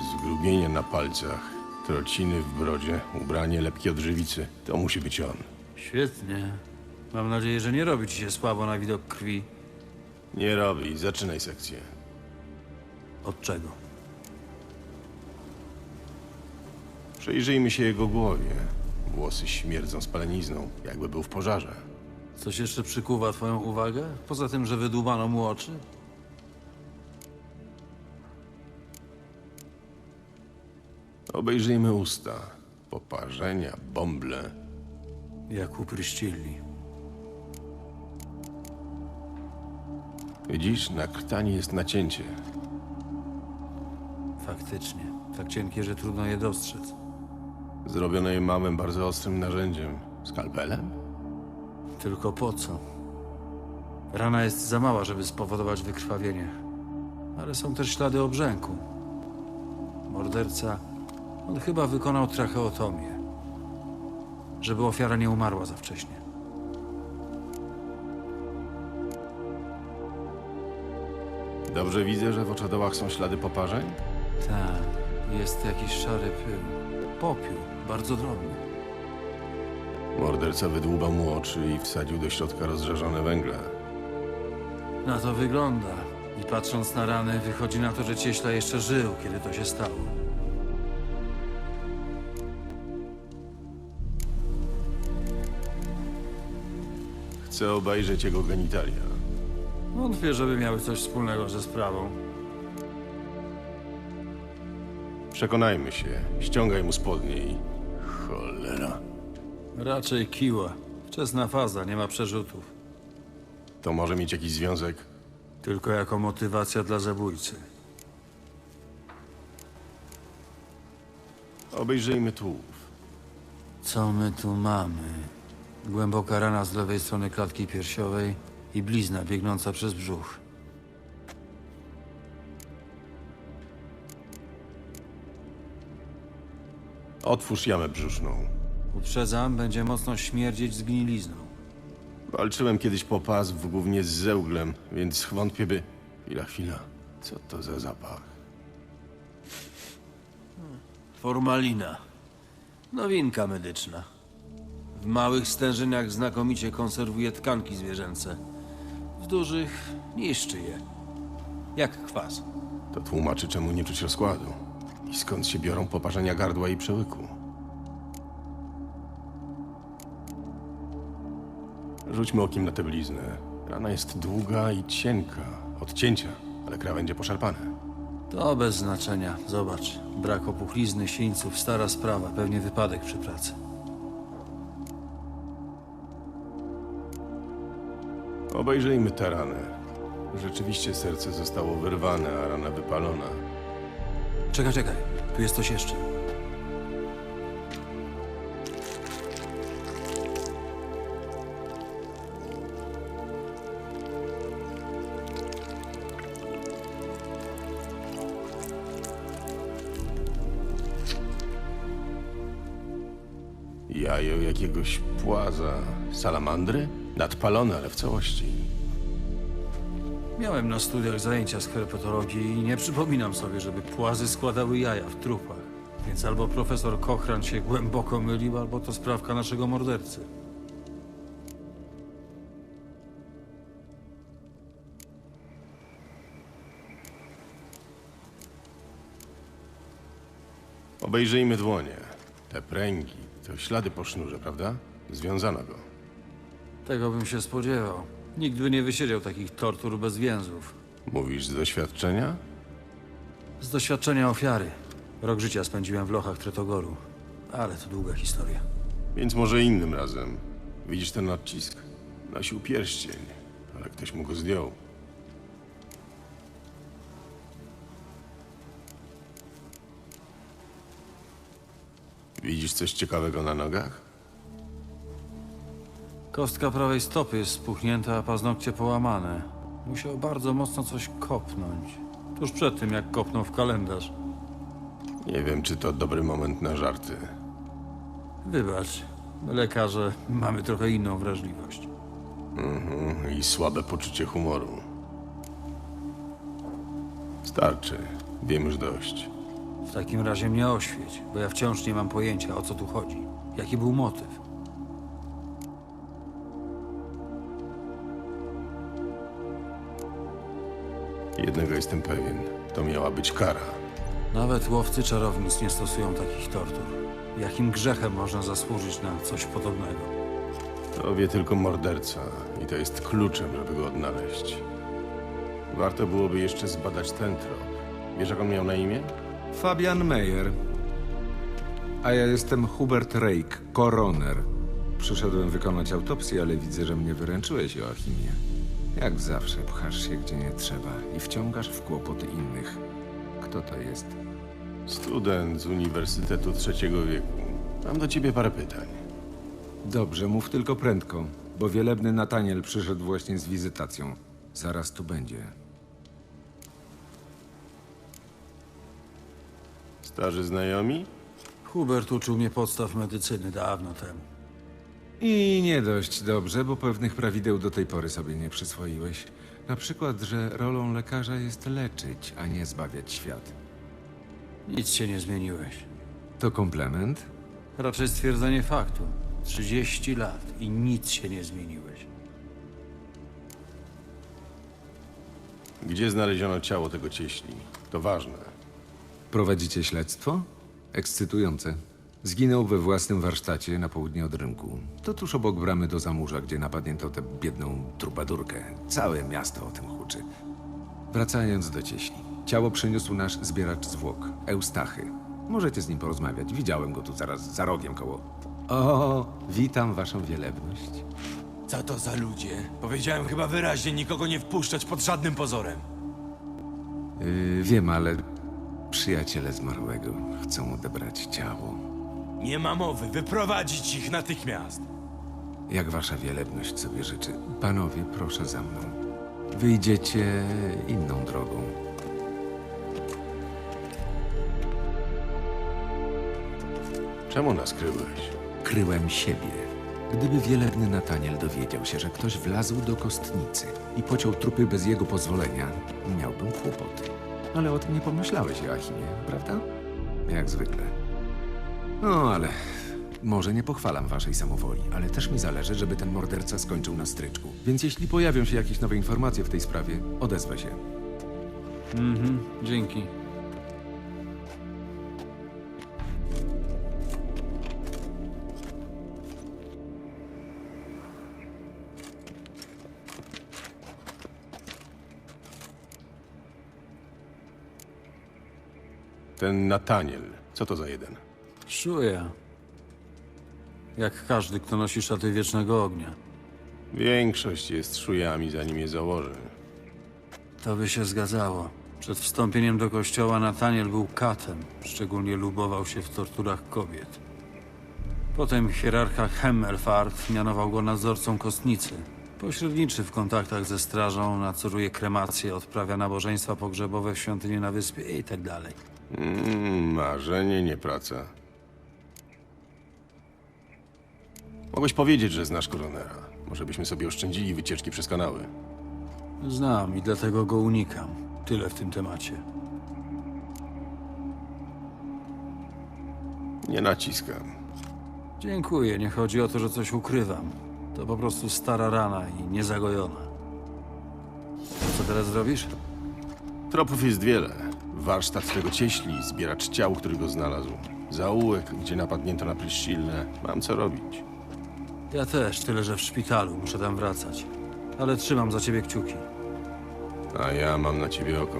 Zgrubienie na palcach, trociny w brodzie, ubranie lepkie od żywicy. To musi być on. Świetnie. Mam nadzieję, że nie robi ci się słabo na widok krwi. Nie robi, zaczynaj sekcję. Od czego? Przyjrzyjmy się jego głowie. Włosy śmierdzą spalenizną, jakby był w pożarze. Coś jeszcze przykuwa twoją uwagę? Poza tym, że wydłubano mu oczy? Obejrzyjmy usta. Poparzenia, bąble. Jak upryścili. Widzisz, na krtani jest nacięcie. Faktycznie. Tak cienkie, że trudno je dostrzec. Zrobione je małym, bardzo ostrym narzędziem. Skalpelem? Tylko po co? Rana jest za mała, żeby spowodować wykrwawienie. Ale są też ślady obrzęku. Morderca, on chyba wykonał tracheotomię. Żeby ofiara nie umarła za wcześnie. Dobrze widzę, że w oczodołach są ślady poparzeń? Tak, jest jakiś szary pył. Popiół, bardzo drobny. Morderca wydłubał mu oczy i wsadził do środka rozżarzone węgle. Na to wygląda. I patrząc na rany, wychodzi na to, że cieśla jeszcze żył, kiedy to się stało. Chcę obejrzeć jego genitalia. Wątpię, żeby miały coś wspólnego ze sprawą. Przekonajmy się. Ściągaj mu spodnie i... Cholera. Raczej kiła. Wczesna faza, nie ma przerzutów. To może mieć jakiś związek? Tylko jako motywacja dla zabójcy. Obejrzyjmy tułów. Co my tu mamy? Głęboka rana z lewej strony klatki piersiowej i blizna biegnąca przez brzuch. Otwórz jamę brzuszną. Uprzedzam, będzie mocno śmierdzieć zgnilizną. Walczyłem kiedyś po pas w głównie z zełglem, więc wątpię by... Chwila, chwila. Co to za zapach? Formalina. Nowinka medyczna. W małych stężeniach znakomicie konserwuje tkanki zwierzęce. W dużych niszczy je. Jak kwas. To tłumaczy, czemu nie czuć rozkładu. I skąd się biorą poparzenia gardła i przełyku. Rzućmy okiem na tę bliznę. Rana jest długa i cienka. Od cięcia, ale krawędzie poszarpane. To bez znaczenia. Zobacz. Brak opuchlizny, sińców, stara sprawa. Pewnie wypadek przy pracy. Obejrzyjmy tę ranę. Rzeczywiście serce zostało wyrwane, a rana wypalona. Czekaj, czekaj. Tu jest coś jeszcze. Jajo jakiegoś płaza. Salamandry? Nadpalone, ale w całości. Miałem na studiach zajęcia z herpetologii i nie przypominam sobie, żeby płazy składały jaja w trupach. Więc albo profesor Kochran się głęboko mylił, albo to sprawka naszego mordercy. Obejrzyjmy dłonie. Te pręgi to ślady po sznurze, prawda? Związano go. Tego bym się spodziewał. Nikt by nie wysiedział takich tortur bez więzów. Mówisz z doświadczenia? Z doświadczenia ofiary. Rok życia spędziłem w lochach Tretogoru. Ale to długa historia. Więc może innym razem. Widzisz ten odcisk? Nosił pierścień, ale ktoś mu go zdjął. Widzisz coś ciekawego na nogach? Kostka prawej stopy jest spuchnięta, a paznokcie połamane. Musiał bardzo mocno coś kopnąć. Tuż przed tym, jak kopnął w kalendarz. Nie wiem, czy to dobry moment na żarty. Wybacz, lekarze mamy trochę inną wrażliwość. Mhm, I słabe poczucie humoru. Starczy. Wiem już dość. W takim razie mnie oświeć, bo ja wciąż nie mam pojęcia, o co tu chodzi. Jaki był motyw? Jednego jestem pewien. To miała być kara. Nawet łowcy czarownic nie stosują takich tortur. Jakim grzechem można zasłużyć na coś podobnego? To wie tylko morderca i to jest kluczem, żeby go odnaleźć. Warto byłoby jeszcze zbadać ten trop. Wiesz, jak on miał na imię? Fabian Meyer. A ja jestem Hubert Rake, koroner. Przyszedłem wykonać autopsję, ale widzę, że mnie wyręczyłeś, Joachimie. Jak zawsze pchasz się gdzie nie trzeba i wciągasz w kłopoty innych. Kto to jest? Student z Uniwersytetu Trzeciego Wieku. Mam do ciebie parę pytań. Dobrze, mów tylko prędko, bo wielebny Nataniel przyszedł właśnie z wizytacją. Zaraz tu będzie. Starzy znajomi? Hubert uczył mnie podstaw medycyny dawno temu. I nie dość dobrze, bo pewnych prawideł do tej pory sobie nie przyswoiłeś. Na przykład, że rolą lekarza jest leczyć, a nie zbawiać świat. Nic się nie zmieniłeś. To komplement? Raczej stwierdzenie faktu. 30 lat i nic się nie zmieniłeś. Gdzie znaleziono ciało tego cieśli? To ważne. Prowadzicie śledztwo? Ekscytujące. Zginął we własnym warsztacie na południe od rynku. To tuż obok bramy do zamurza, gdzie napadnięto tę biedną trubadurkę. Całe miasto o tym huczy. Wracając do cieśli. Ciało przyniósł nasz zbieracz zwłok, Eustachy. Możecie z nim porozmawiać. Widziałem go tu zaraz za rogiem koło. O, witam waszą wielebność. Co to za ludzie? Powiedziałem chyba wyraźnie nikogo nie wpuszczać pod żadnym pozorem. Yy, wiem, ale przyjaciele zmarłego chcą odebrać ciało. Nie ma mowy, wyprowadzić ich natychmiast. Jak wasza wielebność sobie życzy. Panowie, proszę za mną. Wyjdziecie inną drogą. Czemu nas kryłeś? Kryłem siebie. Gdyby wielebny Nataniel dowiedział się, że ktoś wlazł do kostnicy i pociął trupy bez jego pozwolenia, miałbym kłopoty. Ale o tym nie pomyślałeś, Joachimie, prawda? Jak zwykle. No, ale może nie pochwalam waszej samowoli, ale też mi zależy, żeby ten morderca skończył na stryczku. Więc jeśli pojawią się jakieś nowe informacje w tej sprawie, odezwę się. Mhm, dzięki. Ten Nataniel. Co to za jeden? Czuję. Jak każdy, kto nosi szaty wiecznego ognia. Większość jest szujami, zanim je założy. To by się zgadzało. Przed wstąpieniem do kościoła Nataniel był katem. Szczególnie lubował się w torturach kobiet. Potem hierarcha Hemmelfart mianował go nadzorcą kostnicy. Pośredniczy w kontaktach ze strażą, nadzoruje kremacje, odprawia nabożeństwa pogrzebowe w świątyni na wyspie i tak dalej. Mm, marzenie, nie praca. Mogłeś powiedzieć, że znasz koronera. Może byśmy sobie oszczędzili wycieczki przez kanały. Znam i dlatego go unikam. Tyle w tym temacie. Nie naciskam. Dziękuję, nie chodzi o to, że coś ukrywam. To po prostu stara rana i niezagojona. Co teraz zrobisz? Tropów jest wiele. Warsztat tego cieśli, zbieracz ciał, który go znalazł. Zaułek, gdzie napadnięto na Pryszcillę. Mam co robić. Ja też, tyle że w szpitalu, muszę tam wracać. Ale trzymam za ciebie kciuki. A ja mam na ciebie oko.